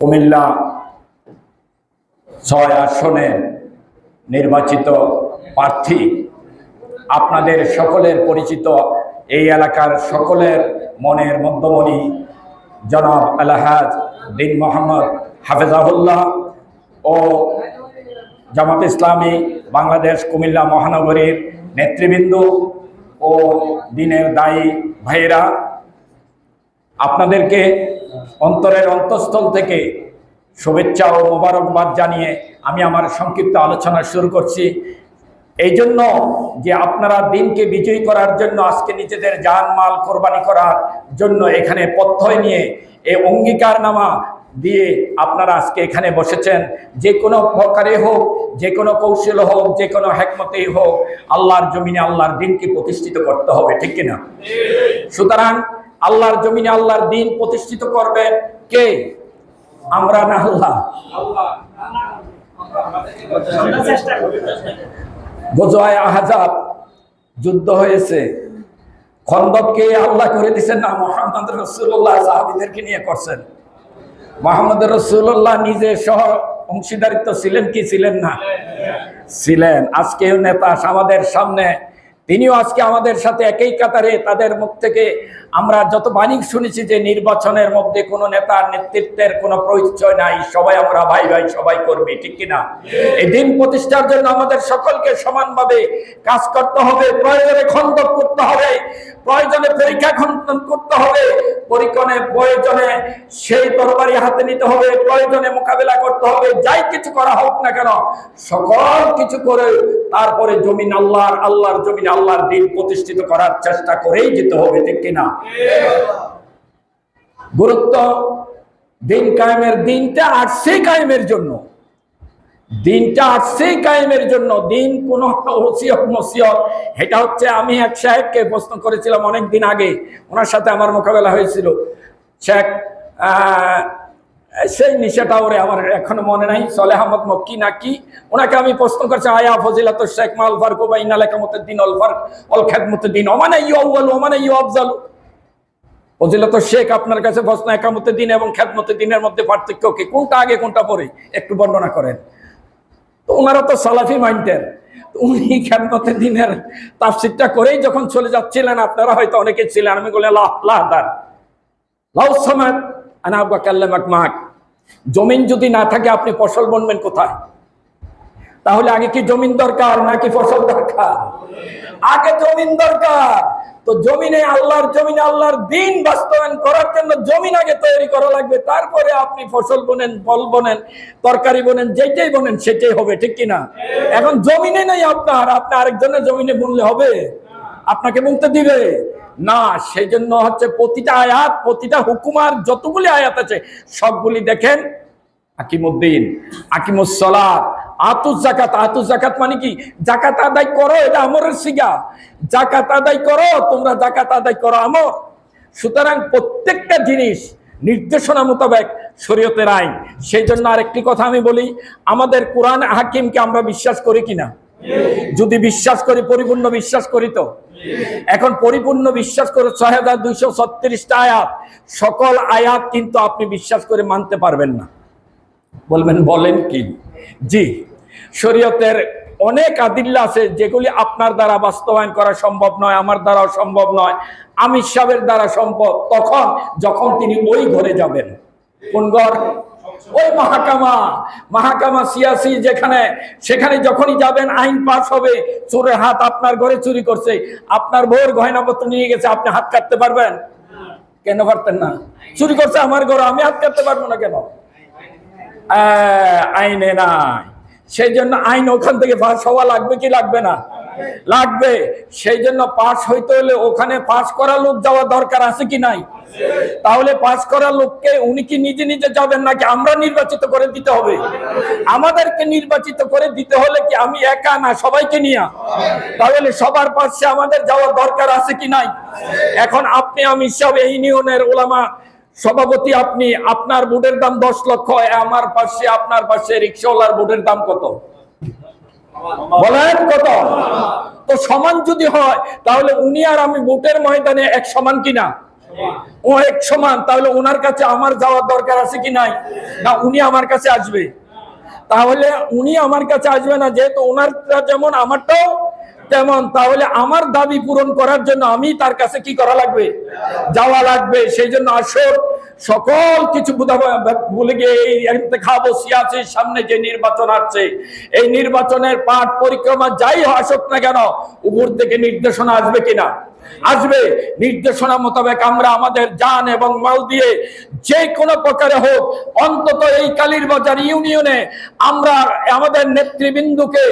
কুমিল্লা ছয় আসনের নির্বাচিত প্রার্থী। আপনাদের সকলের পরিচিত এই এলাকার সকলের মনের মধ্যমণি জনাব আলহাজ দিন মোহাম্মদ হাফেজাহুল্লাহ ও জামাত ইসলামী বাংলাদেশ কুমিল্লা মহানগরীর নেতৃবৃন্দ ও দিনের দায়ী ভাইয়েরা, আপনাদেরকে অন্তরের অন্তঃস্থল থেকে শুভেচ্ছা ও মোবারকবাদ জানিয়ে আমি আমার সংক্ষিপ্ত আলোচনা শুরু করছি। এই জন্য যে আপনারা দিনকে বিজয়ী করার জন্য আজকে নিজেদের জানমাল কোরবানি করার জন্য এখানে পথ্যয় নিয়ে এই অঙ্গীকারনামা দিয়ে আপনারা আজকে এখানে বসেছেন। যে কোনো প্রকারে হোক, যে কোনো কৌশল হোক, যে কোনো হ্যাকমতেই হোক, আল্লাহর জমিনে আল্লাহর দিনকে প্রতিষ্ঠিত করতে হবে, ঠিক কিনা? সুতরাং আল্লাহর জমিনে আল্লাহর দিন প্রতিষ্ঠিত করবেন কে? আমরা না আল্লাহ। আহাজাব, যুদ্ধ হয়েছে। খন্দককে আল্লাহ করে দিচ্ছেন না? মোহাম্মদ রসুল্লাহ সাহাবিদেরকে নিয়ে করছেন। মোহাম্মদ রসুল্লাহ নিজে সহ অংশীদারিত্ব ছিলেন কি ছিলেন না? ছিলেন। আজকে নেতা, আমাদের সামনে তিনিও আজকে আমাদের সাথে একই কাতারে তাদের মুখ থেকে আমরা যত বাণী শুনেছি যে নির্বাচনের মধ্যে কোনো নেতার নেতৃত্বের কোনো পরিচয় নাই সবাই আমরা ভাই ভাই সবাই করবে ঠিক কিনা? এই দিন প্রতিষ্ঠার জন্য আমাদের সকলকে সমানভাবে কাজ করতে হবে প্রয়োজনে খন্দক করতে হবে। প্রয়োজনে পরীক্ষা খণ্ডন করতে হবে, পরীক্ষণে, প্রয়োজনে সেই তরবারি হাতে নিতে হবে, প্রয়োজনে মোকাবেলা করতে হবে, যাই কিছু করা হোক না কেন, সকল কিছু করে তারপরে জমিন আল্লাহর আল্লাহর জমিন, আল্লাহর দিন প্রতিষ্ঠিত করার চেষ্টা করেই যেতে হবে, ঠিক কিনা? গুরুত্ব, দিন কায়েমের দিনটা আর আসছে কায়েমের জন্য। দিনটা আসছে কায়েমের জন্য, দিন কোন এটা হচ্ছে আমি এক সাহেবকে প্রশ্ন করেছিলাম অনেক দিন আগে, ওনার সাথে আমার মোকাবেলা হয়েছিল। শেখ সেই নিশাটা ওরে আমার এখনও মনে নাই সলে আহমদ মক্কি নাকি? ওনাকে আমি প্রশ্ন করছি, আয়া ফজিলাত শেখ মাল ফারকু বা ইনালে কামতুদ্দিন অল ফারক অল খেদমতুদ্দিন ওমানে ইউ আউয়াল ওমানে ইউ আফজালু। ফজিলত শেখ আপনার কাছে প্রশ্ন একামতে দিন এবং খ্যাতমতে দিনের মধ্যে পার্থক্য কি? কোনটা আগে, কোনটা পরে? একটু বর্ণনা করেন। তো ওনারা তো সালাফি মাইন্ডের উনি খ্যাতমতে দিনের তাফসিরটা করেই যখন চলে যাচ্ছিলেন, আপনারা হয়তো অনেকে ছিলেন, আমি বলে লাহ লাহদার জমিন যদি না থাকে, আপনি ফসল বনবেন কোথায়? তাহলে আগে কি জমিন দরকার, নাকি ফসল দরকার? আগে জমিন দরকার। তো জমিনে আল্লাহর জমিনে আল্লাহর দিন বাস্তবায়ন করার জন্য জমিন আগে তৈরি করা লাগবে, তারপরে আপনি ফসল বোনেন, ফল বোনেন, তরকারি বোনেন যেটাই বোনেন সেটাই হবে, ঠিক কিনা এখন জমিনে নেই আপনার, আপনি আরেকজনের জমিনে বুনলে হবে? আপনাকে বুনতে দিবে? না সেই জন্য হচ্ছে প্রতিটা আয়াত, প্রতিটা হুকুমার যতগুলি আয়াত আছে, সবগুলি দেখেন, আকিমুদ্দিন আকিমুসলাত আতুস জাকাত আতুস জাকাত মানে কি? জাকাত আদায় করো, এটা আমরের সিগা জাকাত আদায় করো, তোমরা জাকাত আদায় করো আমর। সুতরাং প্রত্যেকটা জিনিস নির্দেশনা মোতাবেক শরীয়তের আইন। সেই জন্য আরেকটি কথা আমি বলি, আমাদের কোরআন হাকিমকে আমরা বিশ্বাস করি কিনা? যদি বিশ্বাস করি, পরিপূর্ণ বিশ্বাস করি তো? এখন পরিপূর্ণ বিশ্বাস করে ছয় হাজার দুইশো ছত্রিশটা আয়াত, সকল আয়াত কিন্তু আপনি বিশ্বাস করে মানতে পারবেন না। বলবেন, বলেন কি? জি, শরীয়তের অনেক আদিল্লা আছে যেগুলি আপনার দ্বারা বাস্তবায়ন করা সম্ভব নয়, আমার দ্বারাও সম্ভব নয়, আমির সাহেবের দ্বারা সম্ভব, তখন যখন তিনি ওই ঘরে যাবেন। কোন ঘর? ওই মহাকামা মহাকামা সিয়াসি যেখানে, সেখানে যখনই যাবেন আইন পাস হবে, চোরের হাত আপনার ঘরে চুরি করছে, আপনার বউর গয়নাপত্র নিয়ে গেছে, আপনি হাত কাটতে পারবেন? কেন পারতেন না? চুরি করছে আমার ঘরে, আমি হাত কাটতে পারব না কেন? আইনে নাই। সেই জন্য আইন ওখান থেকে পাস হওয়া লাগবে কি লাগবে না? লাগবে। সেই জন্য পাস হইতে হলে ওখানে পাস করা লোক যাওয়া দরকার আছে কি নাই? তাহলে পাস করা লোককে উনি কি নিজে নিজে যাবেন নাকি আমরা নির্বাচিত করে দিতে হবে? আমাদেরকে নির্বাচিত করে দিতে হলে কি আমি একা না সবাইকে নিয়ে? তাহলে সবার পাশে আমাদের যাওয়ার দরকার আছে কি নাই? এখন আপনি আমি সব এই ইউনিয়নের ওলামা সভাপতি, আপনি আপনার বুটের দাম দশ লক্ষ আমার পাশে, আপনার পাশে রিক্সাওয়ালার বুটের দাম কত? বলেন কত? তো সমান যদি হয়, তাহলে উনি আর আমি বুটের ময়দানে এক সমান কিনা? ও এক সমান, তাহলে ওনার কাছে আমার যাওয়ার দরকার আছে কি নাই? না, উনি আমার কাছে আসবে। তাহলে উনি আমার কাছে আসবে না, যেহেতু ওনারটা যেমন আমারটাও তেমন, তাহলে আমার দাবি পূরণ করার জন্য আমি তার কাছে কি করা লাগবে? যাওয়া লাগবে, সেই জন্য আসর সকল কিছু বলে গিয়ে সিয়াসির সামনে যে নির্বাচন আসছে, এই নির্বাচনের পাঠ, পরিক্রমা যাই আসুক না কেন, উপর থেকে নির্দেশনা আসবে কিনা? আসবে। নির্দেশনা মোতাবেক আমরা আমাদের যান এবং মাল দিয়ে যে কোনো প্রকারে হোক, অন্তত এই কালীর বাজার ইউনিয়নে আমরা আমাদের নেতৃবৃন্দুকে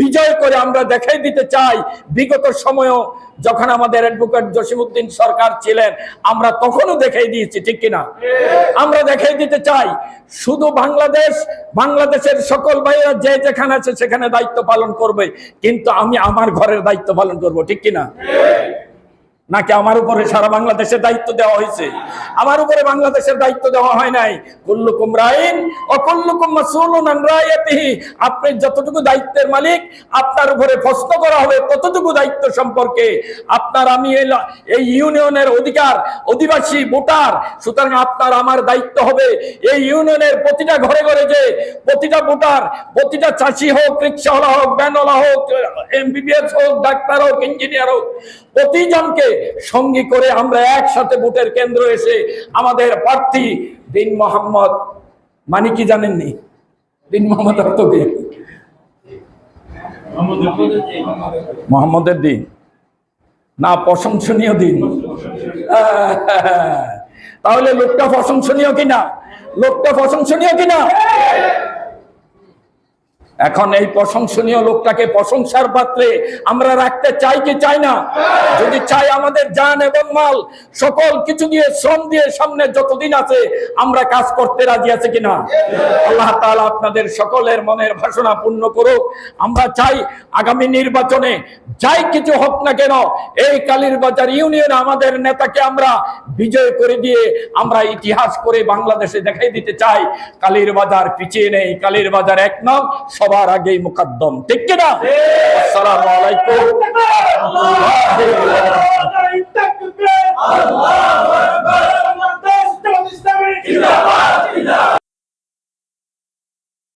বিজয় করে আমরা দেখাই দিতে চাই। বিগত সময়ও যখন আমাদের অ্যাডভোকেট জসিমউদ্দিন সরকার ছিলেন, আমরা তখনও দেখাই দিয়েছি, ঠিক কিনা আমরা দেখাই দিতে চাই, শুধু বাংলাদেশ, বাংলাদেশের সকল ভাইয়েরা যে যেখানে আছে সেখানে দায়িত্ব পালন করবে, কিন্তু আমি আমার ঘরের দায়িত্ব পালন করব, ঠিক কিনা নাকি আমার উপরে সারা বাংলাদেশের দায়িত্ব দেওয়া হয়েছে? আমার উপরে বাংলাদেশের দায়িত্ব দেওয়া হয় নাই। কুল্লুকুম রাইন ও কুল্লুকুম মাসউলুন আন রায়াতিহি আপনি যতটুকু দায়িত্বের মালিক, আপনার উপরে প্রশ্ন করা হবে ততটুকু দায়িত্ব সম্পর্কে। আপনার আমি এই ইউনিয়নের অধিকার, অধিবাসী, ভোটার, সুতরাং আপনার আমার দায়িত্ব হবে এই ইউনিয়নের প্রতিটা ঘরে ঘরে যে প্রতিটা ভোটার, প্রতিটা চাষি হোক, রিক্সাওয়ালা হোক, ভ্যানওয়ালা হোক, এমবিবিএস হোক, ডাক্তার হোক, ইঞ্জিনিয়ার হোক প্রতিজনকে সঙ্গী করে আমরা একসাথে ভোটের কেন্দ্র এসে আমাদের প্রার্থী দিন মোহাম্মদ মানে কি জানেননি? দিন মোহাম্মদ অর্থ মোহাম্মদের দিন। না, প্রশংসনীয় দিন। তাহলে লোকটা প্রশংসনীয় কিনা? লোকটা প্রশংসনীয় কিনা? এখন এই প্রশংসনীয় লোকটাকে প্রশংসার পাত্রে আমরা রাখতে চাই কি চাই না? যদি চাই আমাদের জান এবং মাল, সকল কিছু দিয়ে, শ্রম দিয়ে সামনে যতদিন আছে, আমরা কাজ করতে রাজি আছে কিনা আল্লাহ তাআলা আপনাদের সকলের মনের বাসনা পূর্ণ করুক। আমরা চাই আগামী নির্বাচনে যাই কিছু হোক না কেন, এই কালীর বাজার ইউনিয়নে আমাদের নেতাকে আমরা বিজয় করে দিয়ে আমরা ইতিহাস করে বাংলাদেশে দেখাই দিতে চাই। কালীর বাজার পিছিয়ে নেই কালীর বাজার এক নাম সবার আগেই মুকদ্দম। ঠিক কিনা? আসসালামু আলাইকুম। আল্লাহু আকবার।